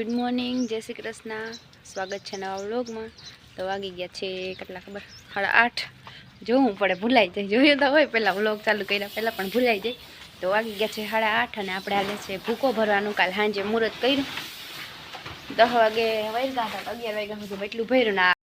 Good morning જય શ્રી કૃષ્ણ. સ્વાગત છે નવા વ્લોગમાં. તો વાગી ગયા છે કેટલા ખબર? સાડા આઠ. જોવું પડે ભૂલાઈ જાય. જોયું તો હોય પહેલાં વ્લોગ ચાલુ કર્યા પહેલાં પણ ભૂલાઈ જાય. તો વાગી ગયા છે સાડા આઠ અને આપણે આજે છે ભૂકો ભરવાનું. કાલ સાંજે મુહૂર્ત કર્યું. દસ વાગે વાગ્યા હતા અગિયાર વાગ્યા સુધી એટલું ભર્યું ને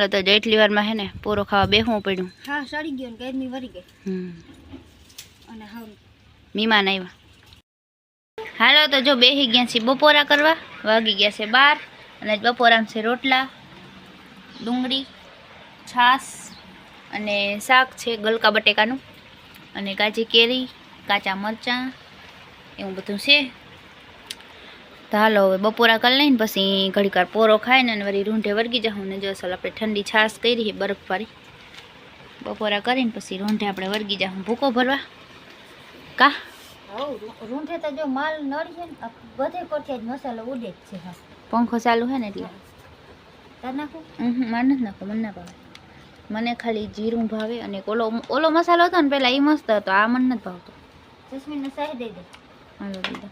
હાલો તો જેટલી વારમાં હે ને પૂરો ખાવા બેહવું પડ્યું. હા સડી ગયો ગરમી વરી ગઈ. અને હા મીમાન આવ્યા હાલો તો જો બેસી ગયા છીએ બપોરા કરવા. વાગી ગયા છે બાર અને બપોરામાં છે રોટલા ડુંગળી છાશ અને શાક છે ગલકા બટેકાનું અને કાચી કેરી કાચા મરચાં એવું બધું છે. તો હાલો હવે બપોરા કરી લઈને પછી ઘડીક વાર પોરો ખાઈને ને વળી રૂંઢે વળગી જાઉં ને જો અસલ આપણે ઠંડી છાશ કરી છે બરફવાળી. બપોરા કરીને પછી રૂંઢે આપણે વળગી જાઉં. ભૂકો ભરવા? કા? રૂંઢે તો જો માલ નળી છે ને બધે કોઠે જ મસાલો ઉડે જ છે પંખો ચાલુ છે ને એટલે? તાર નાખું? હમ મારે નથી નાખો મને ના ભાવે. મને ખાલી જીરું ભાવે અને ઓલો ઓલો મસાલો હતો ને પેલા એ મસ્ત હતો આ મને નથી ભાવતો. જસ્મીનને સાહી દઈ દે. હાલો દીધો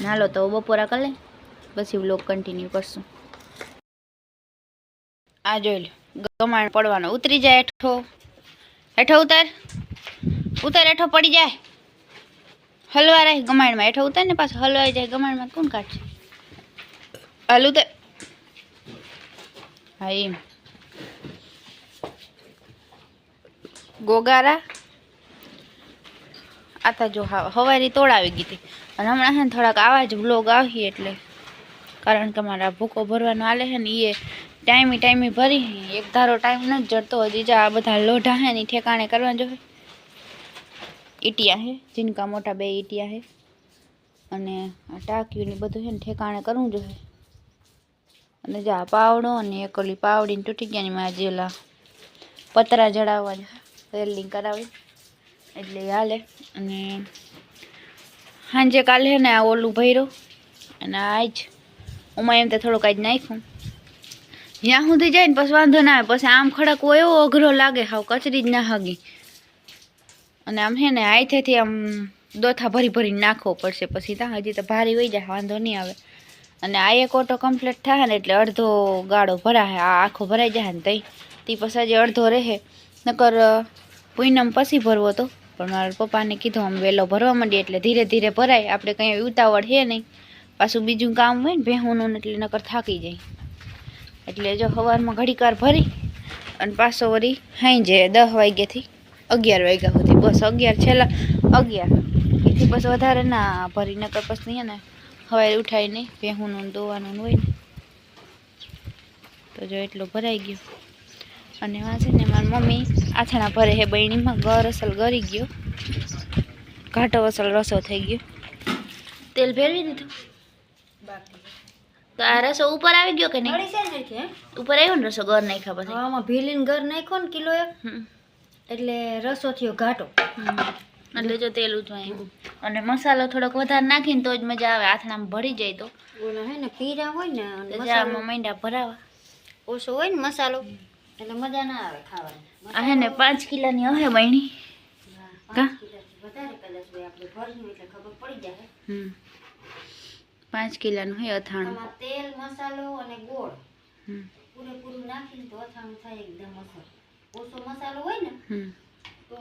નાલો તો બપોરા કરી લે. પછી વ્લોગ કન્ટિન્યુ કરશું. આ જોઈ લો. ગમાણ પડવાનો ઉતરી જાય હેઠો. હેઠો ઉતાર. ઉતાર હેઠો પડી જાય. હલવા રહે ગમાણમાં. હેઠો ઉતાર ને પાછો હલવાઈ જાય ગમાણમાં. કોણ કાઢશે? હાલ ઉતાર. હા, એમ. ગોગારા. આ તો જો હા, હવારી તોડાવી ગઈ હતી. અને હમણાં છે ને થોડાક આવા જ વ્લોગ આવી એટલે કારણ કે મારા ભૂકો ભરવાનો આલે છે ને એ ટાઈમે ટાઈમે ભરી એક ધારો ટાઈમ નથી જડતો, હજી જા આ બધા લોઢા છે ને ઠેકાણે કરવા જોઈએ ઈટિયા છે જીનકા મોટા બે ઈટિયા છે અને આ ટાંક્યું ને બધું છે ને ઠેકાણે કરવું જોઈએ અને જા પાવડો અને એક ઓલી પાવડીને તૂટી ગયા ને માં જેલા પતરા જડાવવા વેલ્ડિંગ કરાવી એટલે હાલે. અને સાંજે કાલે ને આ ઓલું ભર્યો. અને આજ ઉમાં એમ તો થોડુંક આજ નાખ્યું. જ્યાં સુધી જાય ને પછી વાંધો ના આવે, પછી આમ ખડક એવો અઘરો લાગે, હાવ કચરી જ ના હાગી. અને આમ છે ને હાથેથી આમ દોથા ભરી ભરીને નાખવો પડશે, પછી ત્યાં હજી તો ભારી હોય જાય, વાંધો નહીં આવે. અને આ એક ઓટો કમ્પ્લીટ થાય ને એટલે અડધો ગાળો ભરાય આ આખો ભરાઈ જાય ને તઈ. તે પછી અડધો રહે. નકર પૂનમ પછી ભરવો તો. પણ મારા પપ્પાને કીધું આમ વહેલો ભરવા માંડીએ એટલે ધીરે ધીરે ભરાય. આપણે કંઈ ઉતાવળ છે નહીં. પાછું બીજું કામ હોય ને ભેહુંનું એટલે નકર થાકી જાય. એટલે જો સવારમાં ઘડીકાર ભરી અને પાછો વળી સાંજે દસ વાગ્યાથી અગિયાર વાગ્યા સુધી. બસ અગિયાર છેલ્લા અગિયાર. એથી બસ વધારે ના ભરી, નકર પછી ને સવારે ઉઠાય નહીં ભેહુંનું દોવાનું હોય ને. તો જો એટલો ભરાઈ ગયો. અને આ છે ને મારી મમ્મી આથાણા ભરે હે બહેણીમાં ઘર અસલ ગરી ગયો. ઘાટો અસલ રસો થઈ ગયો. તેલ ભેળવી દીધું? તો આ રસો ઉપર આવી ગયો કે નહીં? ઉપર આવ્યો ને રસો ઘર નાખ્યા પછી? આમાં ભીલીને ઘર નાખ્યો ને કિલો એક એટલે રસો થયો ઘાટો. એટલે જો તેલ ઉજવાય અને મસાલો થોડોક વધારે નાખીને તો જ મજા આવે આથણામાં ભરી જાય તો. ઓલા હે ને પીરા હોય ને અને તો મસાલો જામાં માંડ્યા ભરાવા. ઓછો હોય ને મસાલો. એટલે મજા ના આવે ખાવાની. આ હે ને પાંચ કિલાની હે બહેણી? પાંચ કિલાનું હોય અથાણું. તેલ મસાલો અને ગોળ. પૂરેપૂરું નાખીને તો અથાણું થાય એકદમ અસર. ઓછો મસાલો હોય ને તો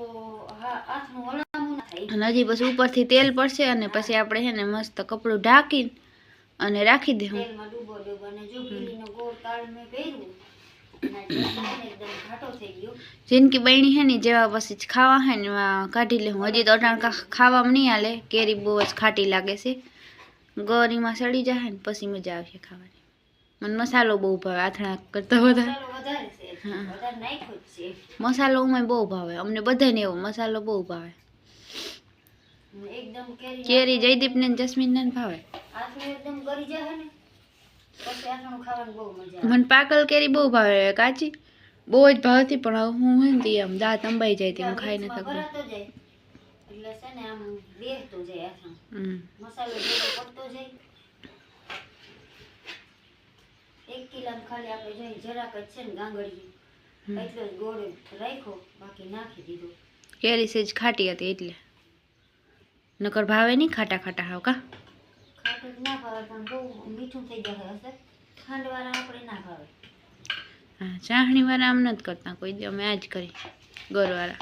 હા આથનું હલામું ના થાય. અને હજી પછી ઉપરથી તેલ પડશે અને પછી આપણે છે ને મસ્ત કપડું ઢાંકીને અને રાખી દેવું જિંદગી બહેણી હે ને જેવા પછી જ ખાવા હે ને કાઢી લેવું. હજી તો અટાણ ખાવામાં નહીં હાલે. કેરી બહુ જ ખાટી લાગે છે. ગરીમાં સડી જાય ને પછી મજા આવશે ખાવાની. મને મસાલો બહુ ભાવે આથણા કરતા વધારે. મસાલો ઉમે બહુ ભાવે. અમને બધાને એવો મસાલો બહુ ભાવે. કેરી કેરી જયદીપને ને જસ્મીનને ને ભાવે. એકદમ જાય ને મને પાકલ કેરી બહુ ભાવે કાચી? બહુ જ ભાવતી પણ હવે હું હે ને તે આમ દાંત અંબાઈ જાય તે હું ખાઈ નથી શકતી ભરાતો જાય. એટલે છે ને આમ બેસતો જાય આથણ હમ. મસાલો જેવો પડતો જાય. એક કિલામાં ખાલી આપણે જોઈ જરાક જ છે ને ગાંગડી હમ. એટલો જ ગોળ રાખ્યો બાકી નાખી દીધો. કેરી સેજ ખાટી હતી એટલે. નકર ભાવે નહીં ખાટા ખાટા હાવ કા? ખાટું ના ભાવે પણ બહુ મીઠું થઈ જાય હશે ખાંડવાળા આપણે ના ભાવે હા ચાહણીવાળા આમ નથી કરતા કોઈ દી. અમે આ જ કરી ગરવાળા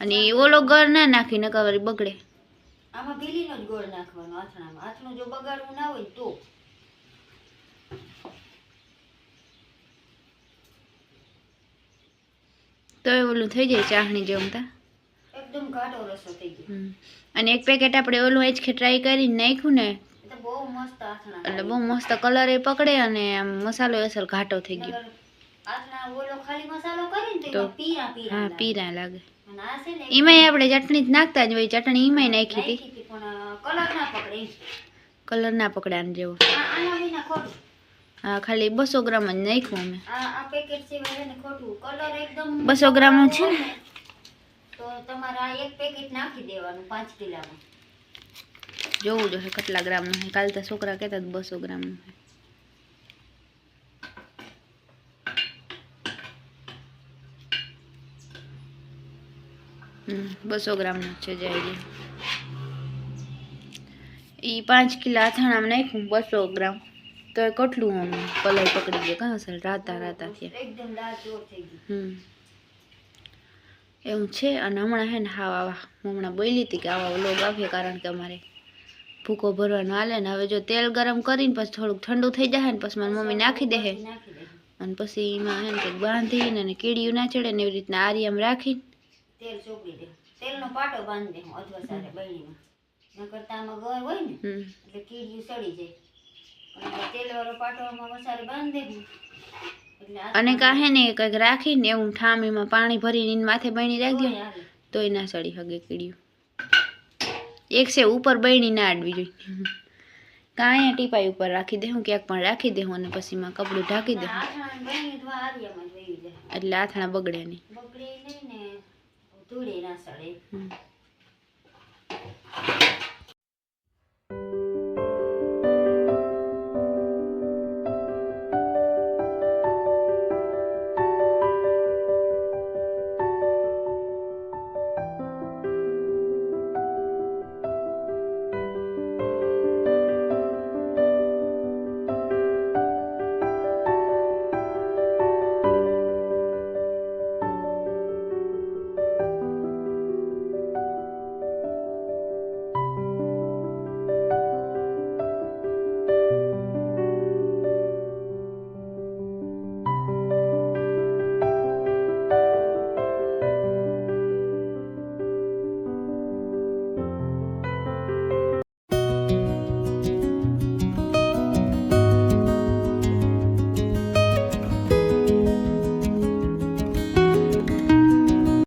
અને ઓલો ગર ના નાખી નકર બગડે. આમાં ભીલીનો જ ગોળ નાખવાનો આથણામાં આથણું જો બગાડવું ના હોય તો. તો એ ઓલું થઈ જાય ચાહણી જમતા એકદમ ઘાટો રસો થઈ ગયો. હમ. અને એક પેકેટ આપણે ઓલું જ ટ્રાય કરીને નાખ્યું ને એ તો બહુ મસ્ત આથણા એટલે બહુ મસ્ત કલર એ પકડે અને આમ મસાલો અસર ઘાટો થઈ ગયો. નગર આથણા ઓલો ખાલી મસાલો કરીને તો તો એમાં પીરા પીરા હા લાગે. પીરા લાગે. અને આ છે ને એમાંય આપણે ચટણી જ નાખતા જ હોય ચટણી એમાંય નાખી હતી. નાખી હતી પણ કલર ના પકડે એમ. કલર ના પકડે આને જેવો. આ- આના વિના ખોટું. હા ખાલી બસો ગ્રામ જ નાખ્યું અમે. આ આ પેકેટ સિવાય છે ને તો તમારે આ એક પેકેટ નાખી દેવાનું પાંચ કિલામાં. જોવું જોઈએ કેટલા ગ્રામનું છે. કાલ તો છોકરા કહેતા હતા બસો ગ્રામનું છે. હમ બસો ગ્રામનું જ છે જાય એ પાંચ કિલો અથાણામાં નાખ્યું બસો ગ્રામ. તો એ કેટલું આમ કલર પકડી ગયો. કાં અસર રાતા રાતા થયા. એકદમ લાલ ચોર થઈ ગઈ હમ. એવું છે. અને હમણાં હે ને હાવ આવા હું હમણાં બોલી હતી કે આવા લોગ આવે કારણ કે અમારે ભૂકો ભરવાનો હાલે ને હવે જો તેલ ગરમ કરીને પછી થોડુંક ઠંડુ થઈ જાય ને પછી મારી મમ્મી નાખી દે હે. દે અને પછી એમાં હે ને કંઈક બાંધીને અને કીડીયું ના ચડે ને એવી રીતના આરિયામ રાખીને તેલ ચોપડી દે. તેલનો પાટો બાંધી દે અથવા સારે બળીમાં નકર તામાં ગર હોય ને એટલે કીડીયું સડી જાય. અને તેલ વાળો પાટો આમાં બાંધી આ અને કાહે ને કંઈક રાખીને એવું ઠામીમાં પાણી ભરીને એની માથે બની રાખી તોય એ ના સડી હગે કીડ્યું. એક છે ઉપર બની ના અડવી જોઈએ. કાંઈ ટીપાઈ ઉપર રાખી દે હું ક્યાંક પણ રાખી દે અને પછી માં કપડું ઢાંકી દે તો એટલે આથણા બગડે નહીં. બગડે નહીં ને ધૂળે ના સડે.